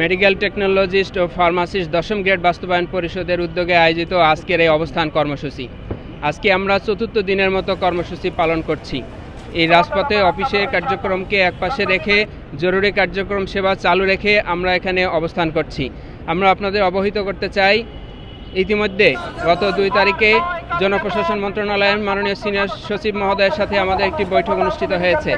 Medical technologist ও pharmacist দশম grade বাস্তবায়ন পরিষদের উদ্যোগে আয়োজিত আজকের এই অবস্থান কর্মসূচি। আজকে আমরা চতুর্থ দিনের মতো কর্মসূচি পালন করছি। এই রাজপথে অফিসে কার্যক্রমকে একপাশে রেখে, জরুরি কার্যক্রম সেবা চালু রেখে আমরা এখানে অবস্থান করছি। আমরা আপনাদের অবহিত করতে চাই, ইতিমধ্যে গত দুই তারিখে জনপ্রশাসন মন্ত্রণালয়ের মাননীয় সিনিয়র সচিব মহোদয়ের সাথে আমাদের একটি বৈঠক অনুষ্ঠিত হয়েছে।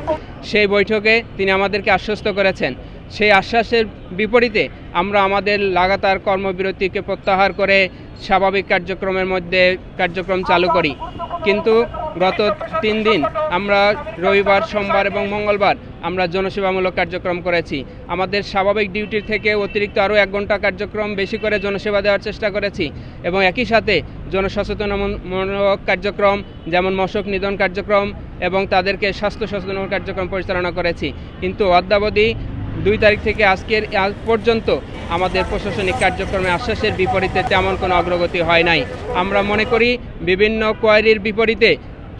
সেই বৈঠকে তিনি আমাদেরকে আশ্বস্ত করেছেন সেই আশ্বাসের বিপরীতে আমরা আমাদের লাগাতার কর্মবিরতিকে প্রত্যাহার করে স্বাভাবিক কার্যক্রমের মধ্যে কার্যক্রম চালু করি। কিন্তু গত তিন দিন আমরা রবিবার, সোমবার এবং মঙ্গলবার আমরা জনসেবামূলক কার্যক্রম করেছি। আমাদের স্বাভাবিক ডিউটির থেকে অতিরিক্ত আরও এক ঘণ্টা কার্যক্রম বেশি করে জনসেবা দেওয়ার চেষ্টা করেছি এবং একই সাথে জনসচেতনমূলক কার্যক্রম যেমন মশক নিধন কার্যক্রম এবং তাদেরকে স্বাস্থ্য সচেতন কার্যক্রম পরিচালনা করেছি। কিন্তু অদ্যাবধি দুই তারিখ থেকে আজকের আজ পর্যন্ত আমাদের প্রশাসনিক কার্যক্রমে আশ্বাসের বিপরীতে তেমন কোনো অগ্রগতি হয় নাই। আমরা মনে করি বিভিন্ন কোয়ারির বিপরীতে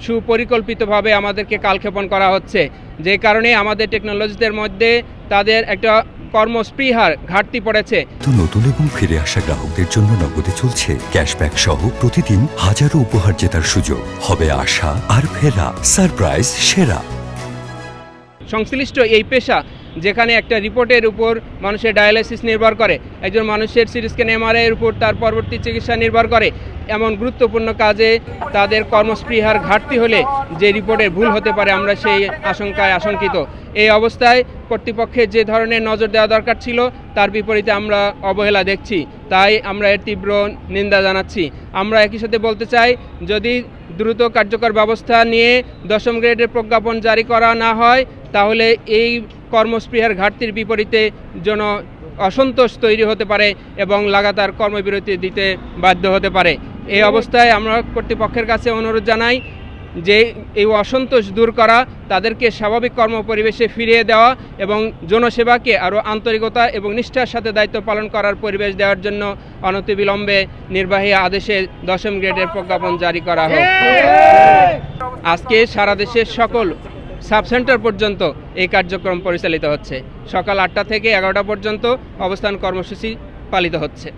সুপরিকল্পিতভাবে আমাদেরকে কালক্ষেপণ করা হচ্ছে। যে কারণে আমাদের টেকনোলজিদের মধ্যে তাদের একটা কর্মস্পৃহার ঘাটতি পড়েছে। নতুন এবং ফিরে আসা গ্রাহকদের জন্য নগদে চলছে ক্যাশব্যাক সহ প্রতিদিন হাজারো উপহার জেতার সুযোগ। হবে আশা আর ফেরা সারপ্রাইজ সেরা। সংশ্লিষ্ট এই পেশা যেখানে একটা রিপোর্টের উপর মানুষের ডায়ালিসিস নির্ভর করে। একজন মানুষের সিটি স্ক্যান এমআরআইয়ের উপর তার পরবর্তী চিকিৎসা নির্ভর করে। এমন গুরুত্বপূর্ণ কাজে তাদের কর্মস্পৃহার ঘাটতি হলে যে রিপোর্টের ভুল হতে পারে আমরা সেই আশঙ্কায় আশঙ্কিত। এই অবস্থায় কর্তৃপক্ষের যে ধরনের নজর দেওয়া দরকার ছিল, তার বিপরীতে আমরা অবহেলা দেখছি। তাই আমরা এর তীব্র নিন্দা জানাচ্ছি। আমরা একই সাথে বলতে চাই, যদি দ্রুত কার্যকর ব্যবস্থা নিয়ে দশম গ্রেডের প্রজ্ঞাপন জারি করা না হয় তাহলে এই কর্মস্পৃহার ঘাটতির বিপরীতে জন অসন্তোষ তৈরি হতে পারে এবং লাগাতার কর্মবিরতি দিতে বাধ্য হতে পারে। এই অবস্থায় আমরা কর্তৃপক্ষের কাছে অনুরোধ জানাই যে এই অসন্তোষ দূর করা তাদেরকে স্বাভাবিক কর্মপরিবেশে ফিরিয়ে দেওয়া এবং জনসেবাকে আরও আন্তরিকতা এবং নিষ্ঠার সাথে দায়িত্ব পালন করার পরিবেশ দেওয়ার জন্য অনতিবিলম্বে নির্বাহী আদেশে দশম গ্রেডের প্রজ্ঞাপন জারি করা হোক। আজকে সারা দেশের সকল সাব সেন্টার পর্যন্ত এই কার্যক্রম পরিচালিত হচ্ছে। সকাল আটটা থেকে এগারোটা পর্যন্ত অবস্থান কর্মসূচি পালিত হচ্ছে।